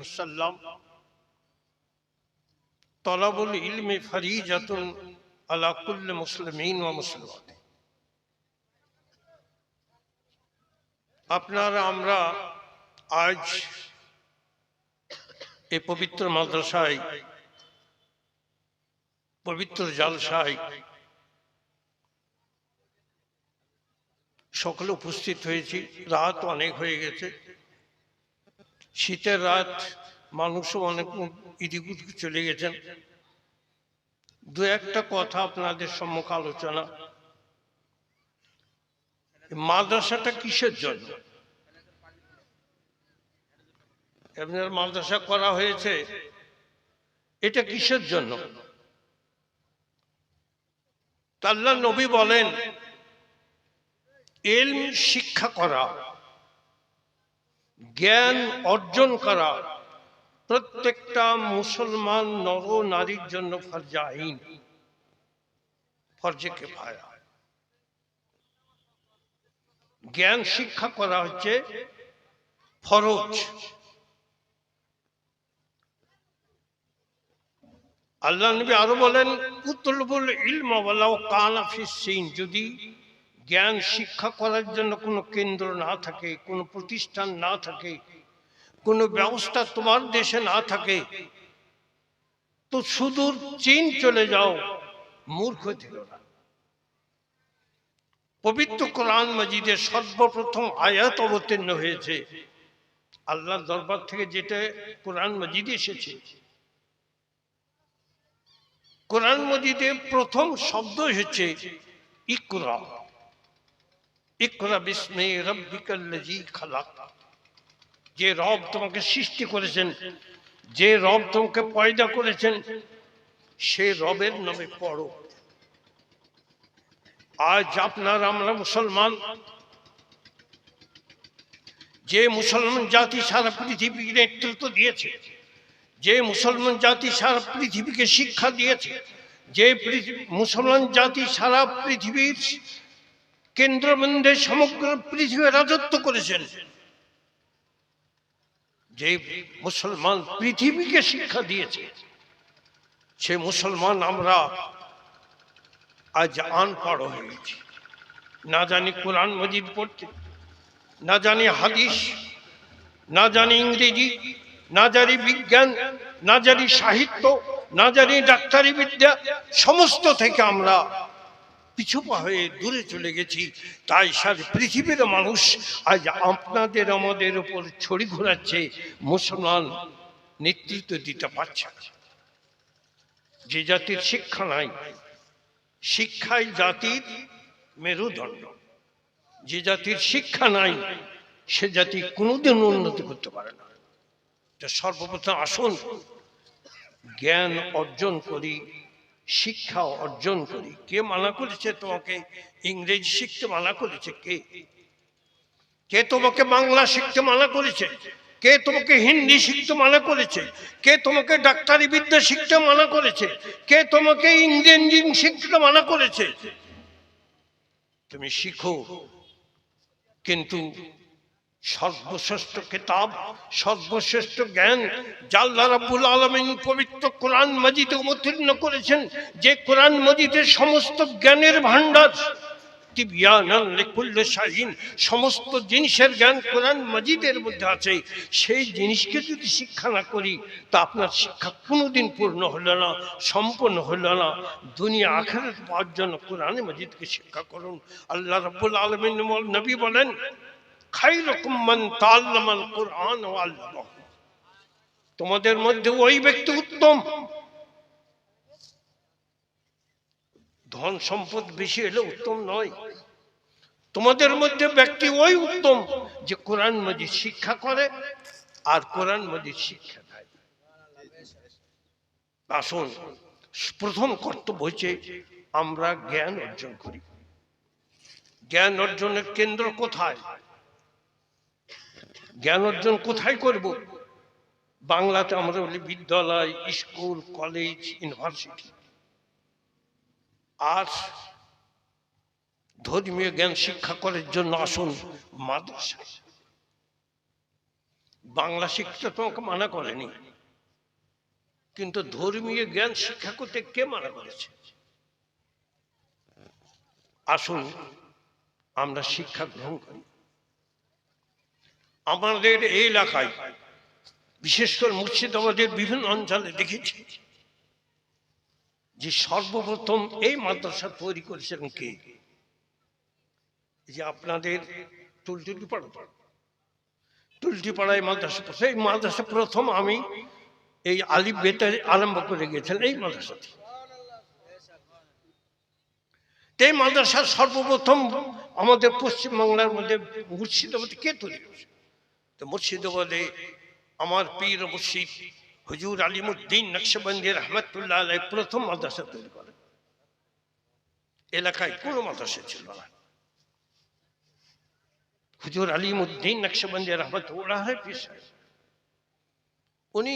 রসুল্লাহ তলাবুল ইলমে মুসলিমিন ও আপনারা, আমরা আজ এ পবিত্র মাদ্রাসায়, পবিত্র জালসায় সকলে উপস্থিত হয়েছি। রাত অনেক হয়ে গেছে। শীতের রাত মানুষও অনেক ইদিক চলে গেছেন। দু একটা কথা আপনাদের সম্মুখ আলোচনা। মাদ্রাসাটা কিসের জন্য? আপনার মাদ্রাসা করা হয়েছে, এটা কিসের জন্য? তা আল্লাহ নবী বলেন, এলম শিক্ষা করা। জ্ঞান অর্জন করা। প্রত্যেকটা মুসলমান নর নারীর জন্য ফরজা আইন। ফরজে কে ভায়া জ্ঞান শিক্ষা করা হচ্ছে ফরজ। আল্লাহ নবী আরও বলেন উত্তলবুল ইলম ওয়ালাউ কানা ফিস সিন। যদি জ্ঞান শিক্ষা করার জন্য কোনো কেন্দ্র না থাকে, কোনো প্রতিষ্ঠান না থাকে, কোনো ব্যবস্থা তোমার দেশে না থাকে, তো সুদূর চীন চলে যাও, মূর্খ থেকো না। পবিত্র কোরআন মজিদের সর্বপ্রথম আয়াত অবতীর্ণ হয়েছে। আল্লাহর দরবার থেকে যেটা কোরআন মজিদ এসেছে। কোরআন মজিদে প্রথম শব্দ হচ্ছে ইকরা। ইকরা বিস্মে রব্বিকাল্লাজি খালাক। যে রব তোমাকে সৃষ্টি করেছেন, যে রব তোমাকে পয়দা করেছেন, সে রবের নামে পড়ো। আজ আপনার, আমরা মুসলমান, যে মুসলমান জাতি সারা পৃথিবীর নেতৃত্ব দিয়েছে, যে মুসলমান জাতি সারা পৃথিবীকে শিক্ষা দিয়েছে, যে মুসলমান জাতি সারা পৃথিবীর কেন্দ্রবিন্দে সমগ্র পৃথিবী রাজত্ব করেছেন। যে মুসলমান পৃথিবীকে শিক্ষা দিয়েছে, সে মুসলমান আমরা আজ আনপড় হয়েছি না জানি কোরআন মজিদ পড়তে, না জানি হাদিস, না জানি ইংরেজি, না জানি বিজ্ঞান, না জানি সাহিত্য, না জানি ডাক্তারি বিদ্যা, সমস্ত থেকে আমরা পিছুপা হয়ে দূরে চলে গেছি। তাই সার পৃথিবীর মানুষ আজ আপনাদের আমাদের উপর ছড়ি ঘোরাচ্ছে, মুসলমান নেতৃত্ব দিতে পারছে যে জাতির শিক্ষা নাই, শিক্ষাই জাতির মেরুদণ্ড। যে জাতির শিক্ষা নাই, সে জাতি কোনোদিন উন্নতি করতে পারে না। সর্বপ্রথম আসুন, জ্ঞান অর্জন করি। শিক্ষা অর্জন করি। কে মানা করেছে তোমাকে? ইংরেজি শিখতে মানা করেছে কে? কে তোমাকে বাংলা শিখতে মানা করেছে? কে তোমাকে হিন্দি শিখতে মানা করেছে? কে তোমাকে ডাক্তারি বিদ্যা শিখতে মানা করেছে? কে তোমাকে ইঞ্জিনিয়ারিং শিখতে মানা করেছে? তুমি শিখো, কিন্তু সর্বশ্রেষ্ঠ কিতাব, সর্বশ্রেষ্ঠ জ্ঞান জাল্লা রাব্বুল আলমিন পবিত্র কোরআন মজিদে অবতীর্ণ করেছেন। যে কোরআন মজিদের সমস্ত জ্ঞানের ভাণ্ডার সমস্ত জিনিসের জ্ঞান কোরআন মজিদের মধ্যে আছে। সেই জিনিসকে যদি শিক্ষা না করি, তা আপনার শিক্ষা কোনোদিন পূর্ণ হলো না সম্পূর্ণ হলো না। দুনিয়া আখেরাত পাওয়ার জন্য কোরআন মজিদকে শিক্ষা করুন। আল্লাহ রাব্বুল আলামিন নবী বলেন তোমাদের মধ্যে ওই ব্যক্তি উত্তম। ধন সম্পদ বেশি হলে উত্তম নয়। তোমাদের মধ্যে ব্যক্তি ওই উত্তম যে কোরআন মজিদ শিক্ষা করে আর কোরআন মজিদ শিক্ষা দেয়। আসুন, প্রথম কর্তব্য হচ্ছে আমরা জ্ঞান অর্জন করি। জ্ঞান অর্জনের কেন্দ্র কোথায়? জ্ঞান অর্জন কোথায় করব? বাংলাতে আমরা বলি বিদ্যালয়, স্কুল, কলেজ, ইউনিভার্সিটি। আর ধর্মীয় জ্ঞান শিক্ষা করার জন্য আসুন মাদ্রাসা বাংলা শিক্ষা তোমাকে মানা করেনি, কিন্তু ধর্মীয় জ্ঞান শিক্ষা করতে কে মানা করেছে? আসুন আমরা শিক্ষা গ্রহণ করি। আমাদের এই এলাকায়, বিশেষ করে মুর্শিদাবাদের বিভিন্ন অঞ্চলে দেখেছি যে সর্বপ্রথম এই মাদ্রাসা তৈরি করেছিলেন কে? যে আপনাদের টুলটুলি পাড়া টুলটি পাড়ায় মাদ্রাসা সেই মাদ্রাসা প্রথম আমি এই আলিফ বেতে আরম্ভ করে গিয়েছিলেন এই মাদ্রাসাতে। এই মাদ্রাসা সর্বপ্রথম আমাদের পশ্চিমবাংলার মধ্যে মুর্শিদাবাদে কে তৈরি করেছে? তো মুর্শিদাবাদে আমার পীর মুর্শিদ হুজুর আলিমুদ্দিন নকশবন্দি রহমতুল্লাহ আলাই প্রথম মাদ্রাসা তৈরি করেন। এলাকায় কোনো মাদ্রাসা ছিল না। হুজুর আলিমুদ্দিন নকশবন্দি রহমতুল্লাহ সাহেব। উনি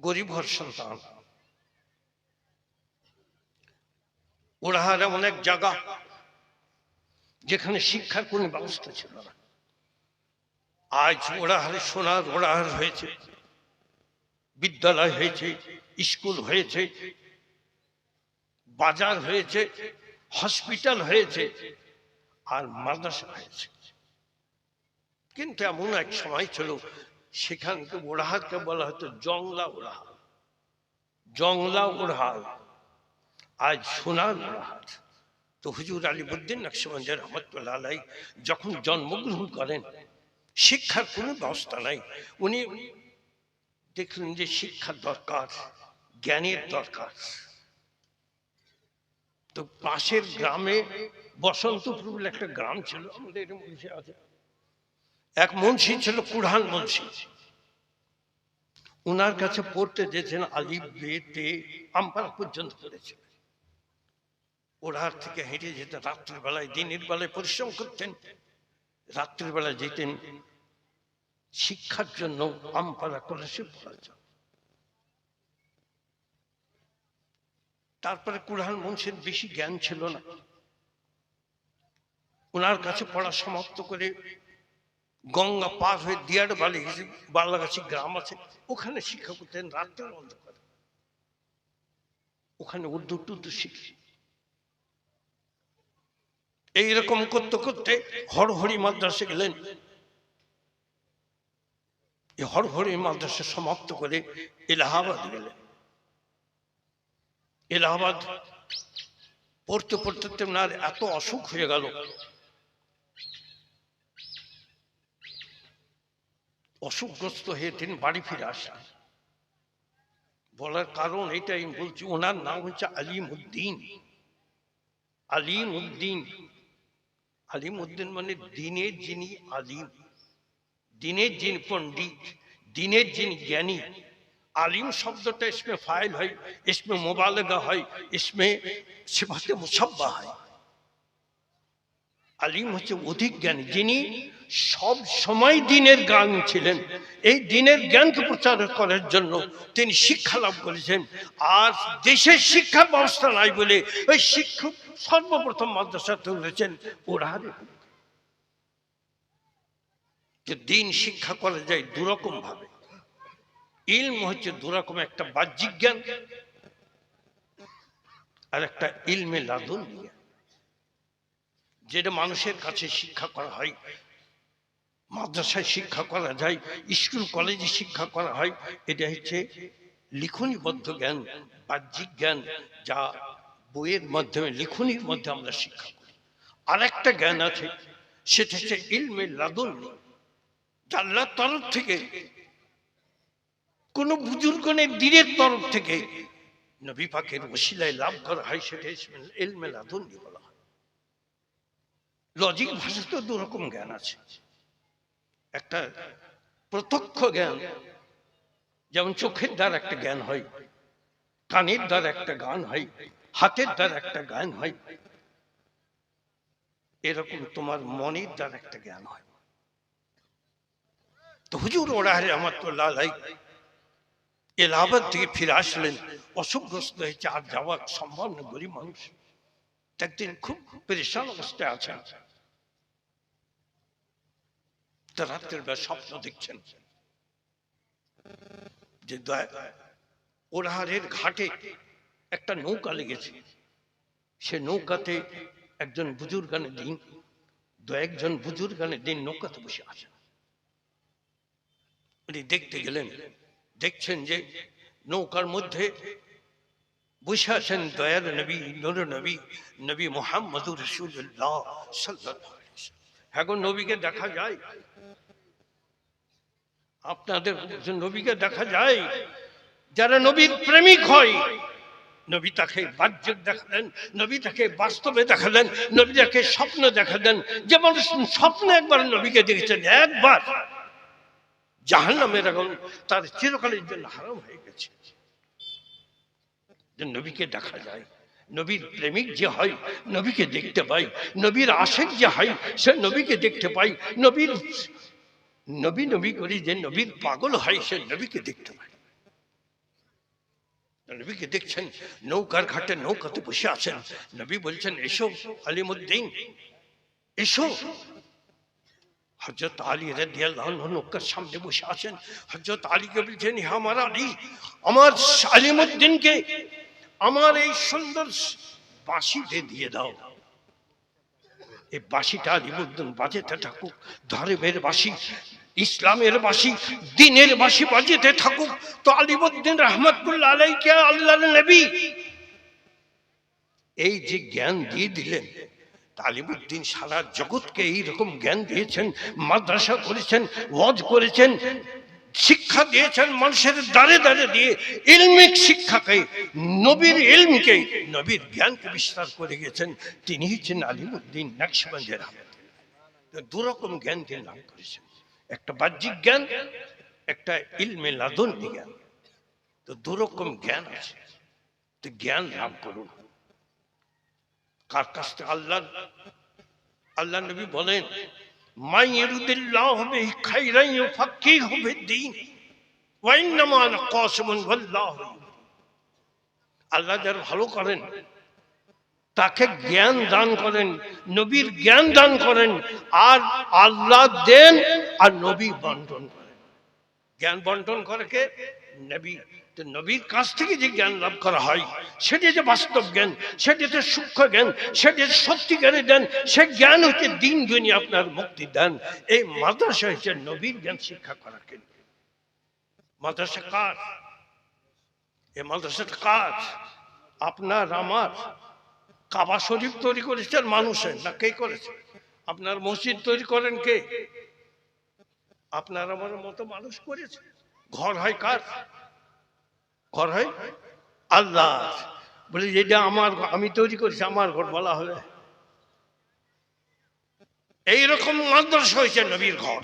গরিব ঘর সন্তান। ওরাহার এক জায়গা যেখানে শিক্ষার কোনো ব্যবস্থা ছিল না। আজ ওরাহারে সোনার ওরাহার হয়েছে। বিদ্যালয় হয়েছে, স্কুল হয়েছে, বাজার হয়েছে, হসপিটাল হয়েছে, আর মাদ্রাসা হয়েছে। কিন্তু এমন এক সময় ছিল, সেখানকে ওড়াহাতকে বলা হতো জংলা ওড়াহাল জংলা ওড়াহাল আজ সোনার ওড়াহাল তো হুজুর আলিবুদ্দিন নকশবন্দি রহমতুল্লাহ আলাই যখন জন্মগ্রহণ করেন শিক্ষার কোনো ব্যবস্থা নাই। উনি দেখলেন যে শিক্ষার দরকার, জ্ঞানের দরকার। তো পাশের গ্রামে বসন্তপুর বলে একটা গ্রাম ছিল, আমাদের মুন্সি আছে। এক মুন্সি ছিল কুরহান মুন্সি। উনার কাছে পড়তে যেতেন আলিফ বেতে আমপারা পর্যন্ত পড়েছিল ওড়ার থেকে হেঁটে যেতেন, রাত্রিবেলায়, দিনের বেলায় পরিশ্রম করতেন। রাত্রিবেলায় যেতেন শিক্ষার জন্য আমপাড়া কলেজে পড়ার জন্য। তারপরে কুরহান মুন্সির বেশি জ্ঞান ছিল না। ওনার কাছে পড়া সমাপ্ত করে গঙ্গা পার হয়ে দিয়ার বালি বালাগাছি গ্রাম আছে, ওখানে শিক্ষা করতেন রাত্রে বন্ধ করে ওখানে উর্দু টুর্দু শিখি এইরকম করতে করতে হরহরি মাদ্রাসে গেলেন। এই হরহরি মাদ্রাসা সমাপ্ত করে এলাহাবাদ গেলেন। এলাহাবাদ পড়তে পড়তে তেমন এত অসুখ হয়ে গেল। অসুখগ্রস্ত হয়ে তিনি বাড়ি ফিরে আসেন বলার কারণ এটাই বলছি, ওনার নাম হচ্ছে আলিম উদ্দিন আলিম উদ্দিন আলিম উদ্দিন মানে দিনের যিনি আলিম, দিনের যিনি পণ্ডিত, দিনের যিনি জ্ঞানী। আলিম শব্দটা ইসমে ফাইল হয়, ইসমে মোবালেগা হয়, ইসমে সেবাতে মুসাব্বা হয়। আলিম হচ্ছে অধিক জ্ঞানী, যিনি সব সময় দিনের জ্ঞান ছিলেন। এই দিনের জ্ঞানকে প্রচার করার জন্য তিনি শিক্ষা লাভ করেছেন। আর দেশের শিক্ষা ব্যবস্থা নাই বলে ওই শিক্ষক সর্বপ্রথম মাদ্রাসা তুলেছেন ওরাহারে যে দিন শিক্ষা করা যায় দুরকম ভাবে। ইলম হচ্ছে দুরকম একটা বাহ্যিক জ্ঞান আর একটা ইলমে লাদুন যেটা মানুষের কাছে শিক্ষা করা হয় মাদ্রাসায় শিক্ষা করা যায়, স্কুল, কলেজে শিক্ষা করা হয়, এটা হচ্ছে লিখনীবদ্ধ জ্ঞান, বাহ্যিক জ্ঞান, যা বইয়ের মাধ্যমে, লিখনির মধ্যে আমরা শিক্ষা করি। আর একটা জ্ঞান আছে, সেটা হচ্ছে ইলমে লাদুন। আল্লাহর তরফ থেকে, কোন বুজুর্গনের দিনের তরফ থেকে নবী পাকের ওসিলায় লাভ করা হয়, সেটা ইলমে লাদুন বলা হয়। লজিক ভাষাতেও দু রকম জ্ঞান আছে। একটা প্রত্যক্ষ জ্ঞান। যেমন চোখের দ্বারা একটা জ্ঞান হয়, কানের দ্বারা একটা গান হয়, হাতের দ্বারা একটা গান হয়। এরকম তোমার মনের দ্বারা একটা জ্ঞান হয়। তো হুজুর ওরাহারে আমার তো লালাই এলাহাবাদ থেকে ফিরে আসলেন, অসুখগ্রস্ত হয়েছে, আর যাওয়া সম্ভব না গরিব মানুষ। একদিন খুব পরেশান অবস্থায় আছেন। রাত্রের বেলা স্বপ্ন দেখছেন। যে ওরাহারের ঘাটে একটা নৌকা লেগেছে। সে নৌকাতে একজন বুজুর্গানে দিন, দু একজন বুজুর্গানে দিন নৌকাতে বসে আছেন। উনি দেখতে গেলেন, দেখছেন যে নৌকার মধ্যে বসে আছেন দয়াল নবী, নুর নবী নবী মোহাম্মদুর রসুল্লাহ সাল্লাল্লাহু ওয়াসাল্লাম। হ্যাঁ নবীকে দেখা যায় আপনাদের নবীকে দেখা যায়, যারা নবীর প্রেমিক হয়, নবী তাকে বাহ্যিক দেখালেন, নবী তাকে বাস্তবে দেখালেন, নবী তাকে স্বপ্ন দেখালেন যে মানুষ স্বপ্নে একবার নবীকে দেখেছেন, একবার জাহান নামের এখন তার চিরকালের জন্য হারাম হয়ে গেছে যে নবীকে দেখা যায় নবীর প্রেমিক যে হয়, নবীকে দেখতে পাই, নবীর আশেক যে হয়, সে নবীকে দেখতে পাই। নবীর, নবী নবী করি যে নবীর পাগল হয়, সে নবীকে দেখতে পাই। নবীকে দেখছেন, নৌকার ঘাটে নৌকাতে বসে আছেন। নবী বলছেন, এসো আলিমুদ্দিন, এসো। হজরত আলী নৌকার সামনে বসে আছেন। হজরত আলীকে বলছেন, হে আমার আলী, আমার আলিমুদ্দিনকে আমার এই সুন্দর বাঁশিতে দিয়ে দাও। এই বাঁশিটা আলিমুদ্দিন বাজেতে থাকুক, ধর্মের বাঁশি, ইসলামের বাসি দিনের বাসি বাজেতে থাকুক, তো আলিমুদ্দিন রহমতুল্লাহ আলাইকে আল্লাহর নবী। এই যে জ্ঞান দিয়ে দিলেন তালিবুদ্দিন সারা জগৎকে এইরকম জ্ঞান দিয়েছেন, মাদ্রাসা করেছেন, ওয়াজ করেছেন শিক্ষা দিয়েছেন মানুষের দাঁড়ে দাঁড়ে দিয়ে ইলমিক শিক্ষাকে, নবীর ইলমকে, নবীর জ্ঞানকে বিস্তার করে গেছেন। তিনি হচ্ছেন আলিমুদ্দিন নাকশবন্দের দুরকম জ্ঞান তিনি লাভ করেছেন। একটা বাহ্যিক জ্ঞান, একটা ইলমে লাদন জ্ঞান। তো দুরকম জ্ঞান আছে। তো জ্ঞান লাভ করুন। কার কাছ থেকে আল্লাহ আল্লাহ নবী বলেন আল্লাহ যার ভালো করেন, তাকে জ্ঞান দান করেন, নবীর জ্ঞান দান করেন, আর আল্লাহ দেন আর নবী বন্টন করেন। জ্ঞান বন্টন করে কে? নবী। নবীর কাছ থেকে যে জ্ঞান লাভ করা হয় সেটি যে বাস্তব জ্ঞান সেটি যে সূক্ষ্ম জ্ঞান সেটি যে সত্যিকারের জ্ঞান, সে জ্ঞান হচ্ছে দিন দুনি আপনার মুক্তি দেন। এই মাদ্রাসা হচ্ছে নবীর জ্ঞান শিক্ষা করার কেন্দ্র। মাদ্রাসা কার? এই মাদ্রাসাটা কাজ আপনার আমার কাবা শরীফ তৈরি করেছেন মানুষের না কে করেছে? আপনার মসজিদ তৈরি করেন কে? আপনার আমার মতো মানুষ করেছে। ঘর হয় কার? ঘর হয়? আল্লাহ। বলে যেটা আমার আমি তৈরি করেছি, আমার ঘর বলা হবে এইরকম মাদ্রাস হয়েছে নবীর ঘর।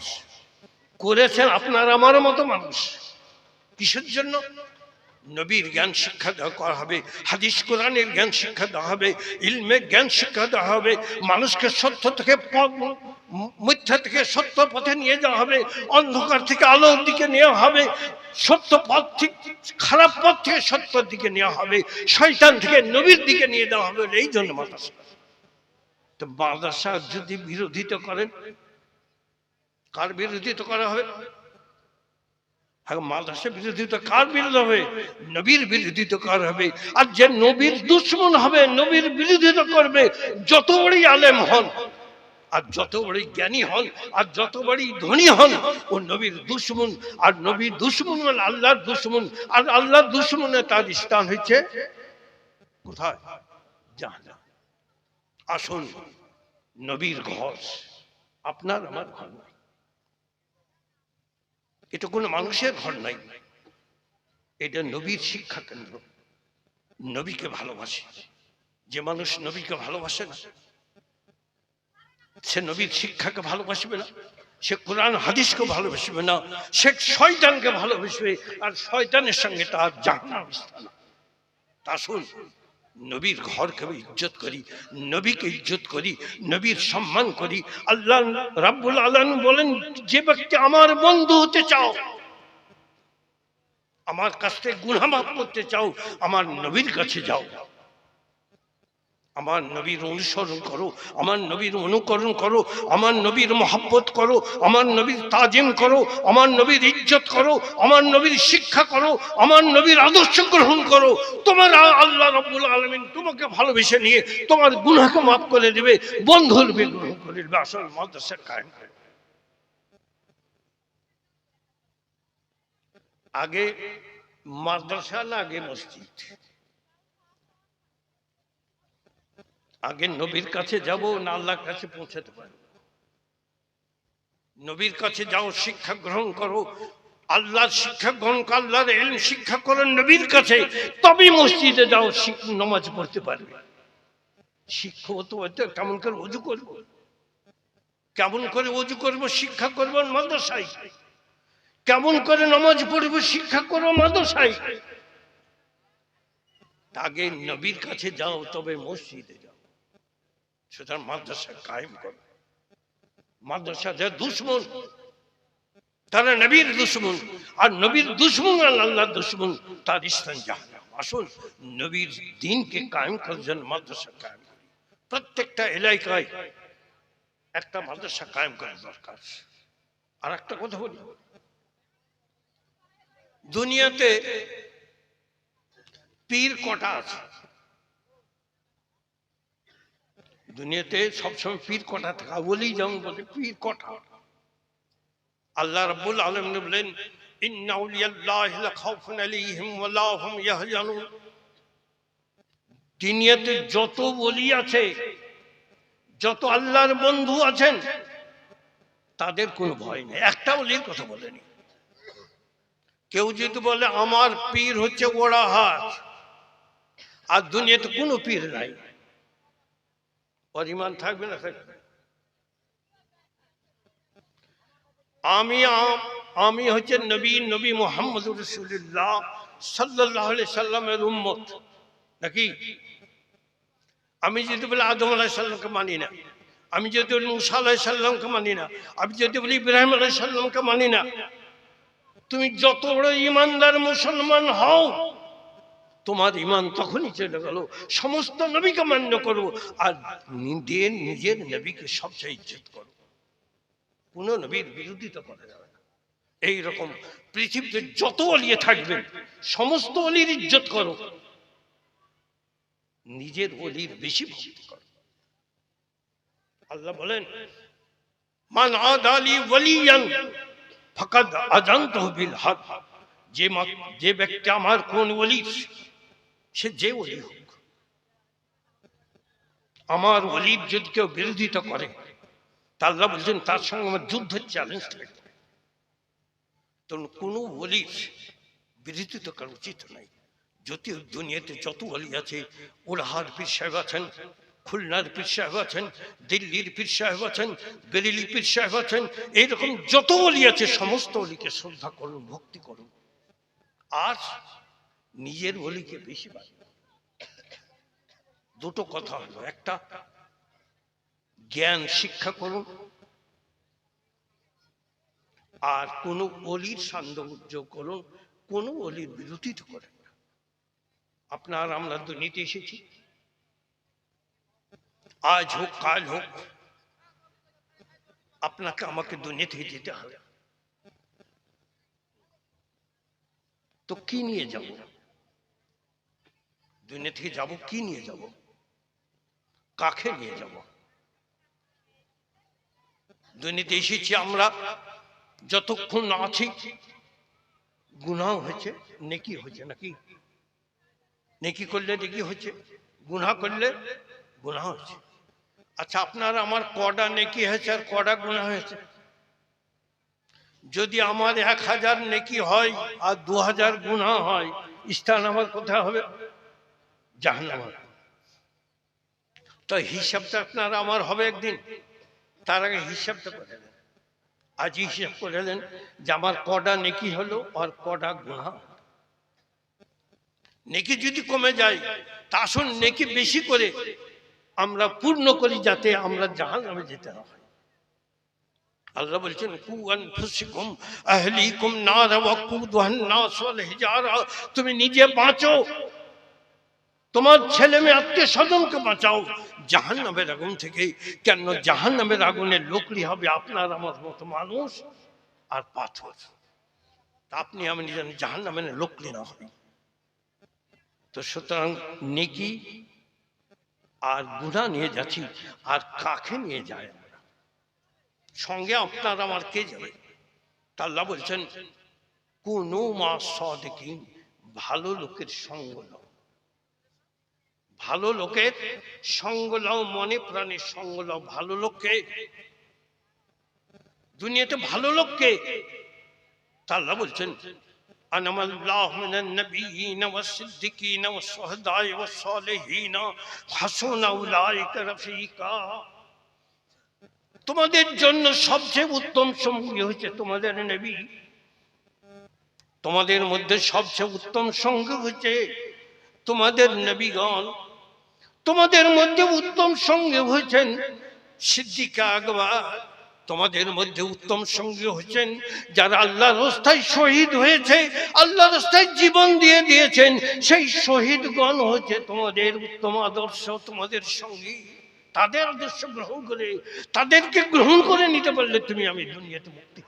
করেছেন আপনার, আমার মতো মানুষ। কিসের জন্য? নবীর জ্ঞান শিক্ষা দেওয়া করা হবে, হাদিস কোরআনের জ্ঞান শিক্ষা দেওয়া হবে ইলমের জ্ঞান শিক্ষা দেওয়া হবে, মানুষকে সত্য থেকে মিথ্যা থেকে সত্য পথে নিয়ে যাওয়া হবে, অন্ধকার থেকে আলোর দিকে নেওয়া হবে, সত্য পথ থেকে খারাপ পথ থেকে সত্যর দিকে নেওয়া হবে, শয়তান থেকে নবীর দিকে নিয়ে দেওয়া হবে এই জন্য মাদ্রাসা। তো মাদ্রাসা যদি বিরোধিতা করেন, কার বিরোধিতা করা হবে? মাদ্রাসা বিরোধিতা কার বিরোধ হবে? নবীর বিরোধিতা কার হবে? আর যে নবীর দুশ্মন হবে, নবীর বিরোধিতা করবে, যত বড়ই আলেম হন, আর যত বড়ই জ্ঞানী হন, আর যত বড়ই ধনী হন, ও নবীর দুশ্মন, আর নবীর দুশ্মন মানে আল্লাহর দুশ্মন, আর আল্লাহর দুশ্মনে তার স্থান হচ্ছে কোথায়? জাহান্নাম। আসুন, নবীর ঘর, আপনার, আমার ঘর। এটা কোনো মানুষের ঘর নাই। এটা নবীর শিক্ষা কেন্দ্র। নবীকে ভালোবাসে। যে মানুষ নবীকে ভালোবাসে না, সে নবীর শিক্ষাকে ভালোবাসবে না, সে কোরআন, হাদিসকে ভালোবাসবে না, সে শয়তানকে ভালোবাসবে, আর শয়তানের সঙ্গে তার স্থান তা শুন নবীর ঘরকে ইজ্জত করি, নবীকে ইজ্জত করি, নবীর সম্মান করি। আল্লাহ রাব্বুল আলম বলেন, যে ব্যক্তি আমার বন্ধু হতে চাও, আমার কাছ থেকে গুনামাপ করতে চাও, আমার নবীর কাছে যাও। আমার নবীর অনুসরণ করো, আমার নবীর অনুকরণ করো, আমার নবীর মহাব্বত করো, আমার নবীর তাজিম করো, আমার নবীর ইজ্জত করো, আমার নবীর শিক্ষা করো, আমার নবীর আদর্শ গ্রহণ করো। তোমার আল্লাহ রব্বুল আলমিন তোমাকে ভালোবেসে নিয়ে তোমার গুনাহকে মাফ করে দেবে বন্ধুর গ্রহণ করে দেবে, আসল মাদ্রাসা কায়েম করে আগে মাদ্রাসা না, আগে মসজিদ। আগে নবীর কাছে যাব, না আল্লাহর কাছে পৌঁছাতে পারব। নবীর কাছে যাও, শিক্ষা গ্রহণ করো। আল্লাহর শিক্ষা গ্রহণ করো, আল্লাহর এলম শিক্ষা করো নবীর কাছে। তবে মসজিদে যাও নামাজ পড়তে পারবে। শিক্ষা তো কেমন করে অজু করব? কেমন করে অজু করব? শিক্ষা করব মাদ্রাসায়। কেমন করে নামাজ পড়ব? শিক্ষা করব মাদ্রাসায়। আগে নবীর কাছে যাও, তবে মসজিদে। সুতরাং মাদ্রাসা কায়েম করো। মাদ্রাসা যে দুশ্মন, তারা নবীর দুশ্মন, আর নবীর দুশ্মন আর আল্লাহর দুশ্মন, তার স্থান জাহান্নাম। আসুন, নবীর দিনকে কায়েম করার জন্য মাদ্রাসা কায়েম প্রত্যেকটা এলাকায় একটা মাদ্রাসা কায়েম করা দরকার। আর একটা কথা বলি। দুনিয়াতে পীর কটা আছে? দুনিয়াতে সবসময় পীর কটা থাকা বলেই যেমন বলে, পীর কটা। আল্লাহ রাব্বুল আলামিন বলেন ইয়াহজানুন। দুনিয়াতে যত বলি আছে, যত আল্লাহর বন্ধু আছেন, তাদের কোনো ভয় নেই। একটা বলির কথা বলেনি। কেউ যদি বলে, আমার পীর হচ্ছে ওরা হাত আর দুনিয়াতে কোনো পীর নাই। ওর ইমান থাকবে না থাকবে। আমি আম- হচ্ছে নবী নবী মোহাম্মদ রসুল্লাহ সাল্লাহ সাল্লামের উম্মত। নাকি? আমি যদি বলি আদম আলাহ সাল্লামকে মানি না, আমি যদি বলি মুসা আলাহ সাল্লামকে মানি না, আমি যদি বলি ইব্রাহিম আলাহ সাল্লামকে মানি না, তুমি যত বড় ইমানদার মুসলমান হও তোমার ইমান তখনই চলে গেল। সমস্ত নবীকে মান্য করো আর নিজের নিজের নবীকে সবচেয়ে ইজ্জত করো। কোন নবীর বিরোধিতা করা যাবে না। এইরকম পৃথিবীতে যত অলিয়ে থাকবেন সমস্ত অলির ইজ্জত করো। নিজের অলির বেশি ভক্তি করো। আল্লাহ বলেন, মান আদালি ওয়ালিয়ান ফাকাদ আজানতহু বিল হক। যে যে ব্যক্তি আমার কোন ওলি সে যে ওলি হোক। আমার ওলির যদি কেউ বিরোধিতা করে তা আল্লাহ বলছেন, তার সঙ্গে আমার যুদ্ধের চ্যালেঞ্জ থাকবে। তো কোনো ওলির বিরোধিতা করা উচিত নাই যদি দুনিয়াতে যত ওলি আছে, ওলাহার পীর সাহেব আছেন, খুলনার পীর সাহেব আছেন, দিল্লির পীর সাহেব আছেন, বেরিলি পীর সাহেব আছেন, এইরকম যত অলি আছে, সমস্ত অলিকে শ্রদ্ধা করুন, ভক্তি করুন। আর নিজের অলিকে বেশি দুটো কথা হলো। একটা, জ্ঞান শিক্ষা করুন। আর কোনো অলির সান্দ্য করুন। কোনো অলির বিরোধিতা করেন না। আপনার আমরা দুর্নীতি এসেছি। আজ হোক, কাল হোক, আপনাকে আমাকে থেকে যেতে হবে। তো কি নিয়ে যাব? দুনিয়া থেকে যাব, কি নিয়ে যাব? কাকে নিয়ে যাব? দুনিয়াতে এসেছি আমরা, যতক্ষণ আছি গুনাহ হয়েছে, নেকি হয়েছে নাকি? নেকি করলে নেকি হচ্ছে গুনাহ করলে গুনাহ হচ্ছে আচ্ছা আপনার আমার কটা নেকি হয়েছে আর কটা গুনাহ হয়েছে? যদি আমার এক হাজার নেকি হয় আর দু হাজার গুনাহ হয়, স্থান আমার কোথায় হবে? জাহান্নাম। তো হিসাবটা আপনার আমার হবে একদিন। তার আগে হিসাবটা করে দেন আজ হিসাব করে দেন যে আমার কটা নেকি হলো আর কটা গুণা নেকি যদি কমে যায়, তা আসুন নেকি বেশি করে আমরা পূর্ণ করি যাতে আমরা জাহান নামে যেতে হয় আল্লাহ বলছেন, কু আনফুসিকুম আহলিকুম নার ওয়াকুদুহান নাস ওয়াল হিজারা। তুমি নিজে বাঁচো তোমার ছেলে মেয়ে আত্মীয় স্বজনকে বাঁচাও। জাহান নামের আগুন থেকে। কেন জাহান নামের আগুনে লোকলি হবে আপনার আমার মতো মানুষ? আর পাথর। আপনি আমি জানেন জাহান নামের লোকলি না হয়। তো সুতরাং নেকি আর গুণা নিয়ে যাচ্ছি, আর কাকে নিয়ে যায় আমরা? সঙ্গে আপনার আমার কে যাবে? তা আল্লাহ বলছেন, কোনো মা সদিকিন, ভালো লোকের সঙ্গ নাও। ভালো লোকের সঙ্গ লাও মনে প্রাণের সঙ্গ লাও ভালো লোককে দুনিয়াতে ভালো লোককে তা আল্লাহ বলছেন أنم الله من النبيين والصديقين والشهداء والصالحين حسن أولئك رفيقا তোমাদের জন্য সবচেয়ে উত্তম সঙ্গী হচ্ছে তোমাদের নবী তোমাদের মধ্যে সবচেয়ে উত্তম সঙ্গী হচ্ছে তোমাদের নবীগণ তোমাদের মধ্যে উত্তম সঙ্গী হয়েছেন সিদ্দিকা আকবর। তোমাদের মধ্যে উত্তম সঙ্গী হয়েছেন যারা আল্লাহ রাস্তায় শহীদ হয়েছে আল্লাহ রাস্তায় জীবন দিয়ে দিয়েছেন, সেই শহীদগণ হচ্ছে তোমাদের উত্তম আদর্শ, তোমাদের সঙ্গী। তাদের আদর্শ গ্রহণ করে, তাদেরকে গ্রহণ করে নিতে পারলে তুমি আমি দুনিয়াতে মুক্তি।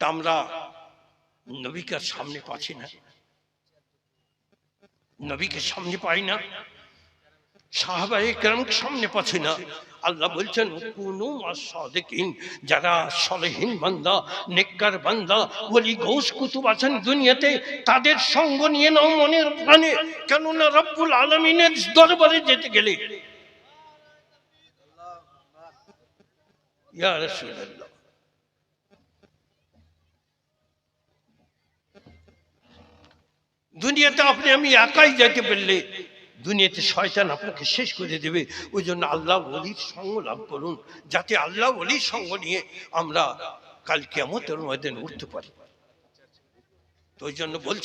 আমরা নবিকার সামনে পাচ্ছি না। নবীকে সামনে পাই না সাহাবাই কেরম সামনে পাচ্ছি না। আল্লাহ বলছেন, কুনু সাদিকিন, যারা সলেহীন বান্দা, নেককার বান্দা বলি ঘোষ কুতুব আছেন দুনিয়াতে, তাদের সঙ্গ নিয়ে নাও মনের প্রাণে, কেননা রব্বুল আলমিনের দরবারে যেতে গেলে ইয়া রাসূলুল্লাহ। দুনিয়াতে আপনি, আমি একাই যেতে পারলে দুনিয়াতে শয়তান আপনাকে শেষ করে দেবে। ওই জন্য আল্লাহ অলির সঙ্গ লাভ করুন, যাতে আল্লাহ অলির সঙ্গ নিয়ে আমরা কাল কেমতের ময়দানে উঠতে পারি। তো ওই জন্য বলছি